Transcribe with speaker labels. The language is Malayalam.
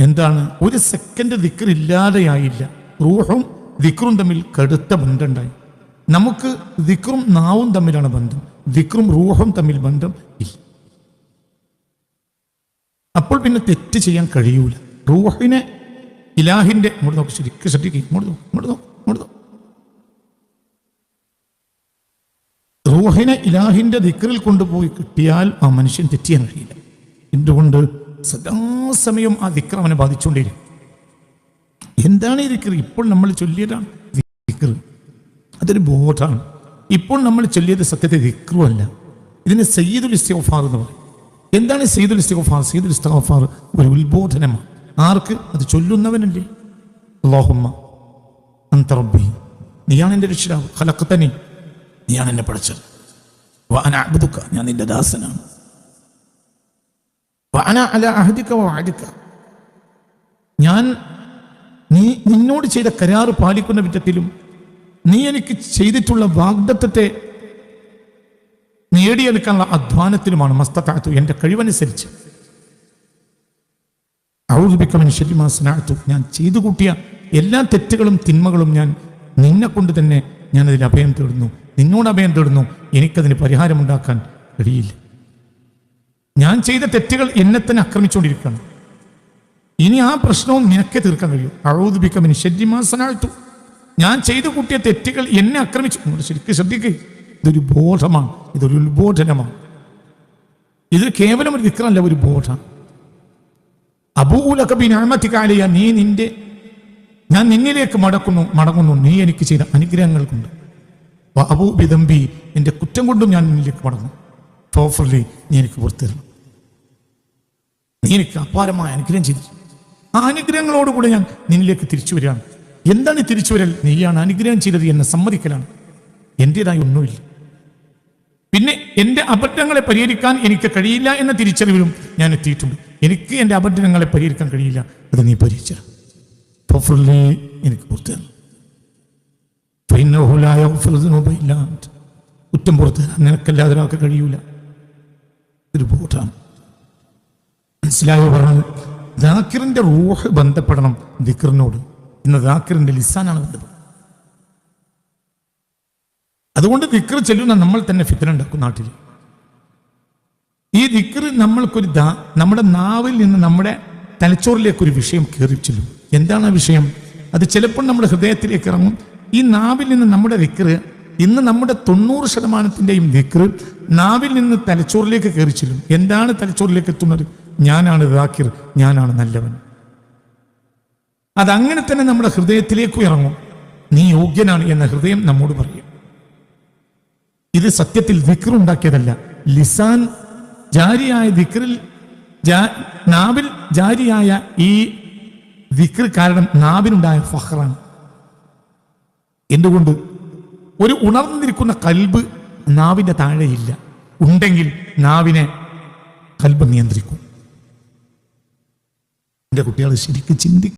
Speaker 1: എന്താണ്? ഒരു സെക്കൻഡ് ദിക്ർ ഇല്ലാതെയായില്ല. റൂഹും ദിക്റും തമ്മിൽ കടുത്ത ബന്ധമുണ്ടായി. നമുക്ക് ദിക്റും നാവും തമ്മിലാണ് ബന്ധം. ദിക്റും റൂഹും തമ്മിൽ ബന്ധം ഇല്ല. അപ്പോൾ പിന്നെ തെറ്റ് ചെയ്യാൻ കഴിയൂല. റൂഹിനെ ഇലാഹിന്റെ ഇങ്ങോട്ട് നോക്ക് ശരിക്കും ശ്രദ്ധിക്കുക ഇങ്ങോട്ട് നോക്ക് ഇങ്ങോട്ട് നോക്ക് ഇങ്ങോട്ട് നോക്ക്. റൂഹിനെ ഇലാഹിന്റെ ദിക്റിൽ കൊണ്ടുപോയി കിട്ടിയാൽ ആ മനുഷ്യൻ തെറ്റ് ചെയ്യാൻ കഴിയില്ല. എന്തുകൊണ്ട്? സദാസമയം ആ അവനെ ബാധിച്ചുകൊണ്ടിരിക്കും. എന്താണ് ഈ ദിക്ർ ഇപ്പോൾ നമ്മൾ ചൊല്ലിയതാണ് ദിക്ർ അതൊരു ബോധമാണ് ഇപ്പോൾ നമ്മൾ ചൊല്ലിയത് സത്യത്തെ ദിക്റുമല്ല ഇതിന് സയ്യിദുൽ ഇസ്തിഗ്ഫാർ എന്ന് പറയും. എന്താണ് സയ്യിദുൽ ഇസ്തിഗ്ഫാർ? സയ്യിദുൽ ഇസ്തിഗ്ഫാർ ഒരു ഉത്ബോധനമാണ്. ആർക്ക്? അത് ചൊല്ലുന്നവനല്ലേ. അള്ളാഹുമ്മ അന്ത റബ്ബി. നീയാണ് എന്റെ രക്ഷിതാവ്. ഖലഖ്തനി. നീയാണ് എന്നെ പഠിച്ചത്. ഞാൻ നിന്റെ ദാസനാണ്. വഅന അല ഞാൻ നീ നിന്നോട് ചെയ്ത കരാറ് പാലിക്കുന്ന വിധത്തിലും നീ എനിക്ക് ചെയ്തിട്ടുള്ള വാഗ്ദത്വത്തെ നേടിയെടുക്കാനുള്ള അധ്വാനത്തിലുമാണ് മസ്തത്താത്തു എന്റെ കഴിവനുസരിച്ച്. ഔദ്ബിക്കമൻ ഞാൻ ചെയ്തു കൂട്ടിയ എല്ലാ തെറ്റുകളും തിന്മകളും ഞാൻ നിന്നെ കൊണ്ട് തന്നെ ഞാനതിൽ അഭയം തേടുന്നു. നിന്നോട് അഭയം തേടുന്നു. എനിക്കതിന് പരിഹാരമുണ്ടാക്കാൻ കഴിയില്ല. ഞാൻ ചെയ്ത തെറ്റുകൾ എന്നെ തന്നെ ആക്രമിച്ചുകൊണ്ടിരിക്കുകയാണ്. ഇനി ആ പ്രശ്നവും നിനക്കെ തീർക്കാൻ കഴിയും. അഴുതുബിക്കമിന് ശരിമാസനാഴ്ത്തു ഞാൻ ചെയ്തു കൂട്ടിയ തെറ്റുകൾ എന്നെ ആക്രമിച്ചു. ശരിക്കും ശ്രദ്ധിക്കുക ഇതൊരു ബോധമാണ്. ഇതൊരു ഉത്ബോധനമാണ്. ഇത് കേവലം ഒരു വിക്രമല്ല ഒരു ബോധം. അബൂലക്കബി അബൂലക്കബിനാമത്തിക്കാലിയ നീ നിന്റെ ഞാൻ നിന്നിലേക്ക് മടക്കുന്നു മടങ്ങുന്നു. നീ എനിക്ക് ചെയ്ത അനുഗ്രഹങ്ങൾ കൊണ്ട് അബൂ ബിദംബി എന്റെ കുറ്റം കൊണ്ടും ഞാൻ നിന്നിലേക്ക് മടങ്ങും പ്രോഫർലി നീ എനിക്ക് പുറത്തു തരണം നീ എനിക്ക് അപാരമായ അനുഗ്രഹം ചെയ്തു. ആ അനുഗ്രഹങ്ങളോടുകൂടെ ഞാൻ നിന്നിലേക്ക് തിരിച്ചു വരികയാണ്. എന്താണ് തിരിച്ചു വരൽ? നീയാണ് അനുഗ്രഹം ചെയ്തത് എന്നെ സമ്മതിക്കലാണ്. എന്റെതായി ഒന്നുമില്ല. പിന്നെ എന്റെ അബദ്ധങ്ങളെ പരിഹരിക്കാൻ എനിക്ക് കഴിയില്ല എന്ന തിരിച്ചറിവിലും ഞാൻ എത്തിയിട്ടുണ്ട്. എനിക്ക് എന്റെ അബദ്ധങ്ങളെ പരിഹരിക്കാൻ കഴിയില്ല. അത് നീ പരിഹരിച്ച. എനിക്ക് പുറത്തു ഫുലുദിനുബയില്ല. കുറ്റം പുറത്ത് നിനക്കല്ലാതെ ഒരാൾക്ക് കഴിയൂല. ഒരു ബോധമാണ് മനസ്സിലായോ പറഞ്ഞത്? ദാക്കിറിന്റെ റൂഹ് ബന്ധപ്പെടണം ദിക്റിനോട്. ഇന്ന് ദാക്കിറിന്റെ ലിസാനാണ് ബന്ധപ്പെടുന്നത് അതുകൊണ്ട് ദിക്ർ ചെല്ലുന്ന നമ്മൾ തന്നെ ഫിത്തന ഉണ്ടാക്കും നാട്ടിൽ ഈ ദിക്ർ നമ്മൾക്കൊരു ദാ നമ്മുടെ നാവിൽ നിന്ന് നമ്മുടെ തലച്ചോറിലേക്ക് ഒരു വിഷയം കയറി ചെല്ലും. എന്താണ് ആ വിഷയം? അത് ചിലപ്പോൾ നമ്മുടെ ഹൃദയത്തിലേക്ക് ഇറങ്ങും. ഈ നാവിൽ നിന്ന് നമ്മുടെ ദിക്ർ ഇന്ന് നമ്മുടെ തൊണ്ണൂറ് ശതമാനത്തിന്റെയും ദിക്ർ നാവിൽ നിന്ന് തലച്ചോറിലേക്ക് കയറി ചെല്ലും. എന്താണ് തലച്ചോറിലേക്ക് എത്തുന്നത്? ഞാനാണ് ദാക്കിർ ഞാനാണ് നല്ലവൻ. അതങ്ങനെ തന്നെ നമ്മുടെ ഹൃദയത്തിലേക്ക് ഇറങ്ങും നീ യോഗ്യനാണ് എന്ന ഹൃദയം നമ്മോട് പറയും. ഇത് സത്യത്തിൽ ദിക്ർ ഉണ്ടാക്കിയതല്ല. ലിസാൻ ജാരിയായ ദിക്റിൽ നാവിൽ ജാരിയായ ഈ ദിക്ർ കാരണം നാവിനുണ്ടായ ഫഹ്റാണ്. എന്തുകൊണ്ട്? ഒരു ഉണർന്നിരിക്കുന്ന കൽബ് നാവിന്റെ താഴെയില്ല. ഉണ്ടെങ്കിൽ നാവിനെ കൽബ് നിയന്ത്രിക്കും. എന്റെ കുട്ടികൾ ശരിക്കും ചിന്തി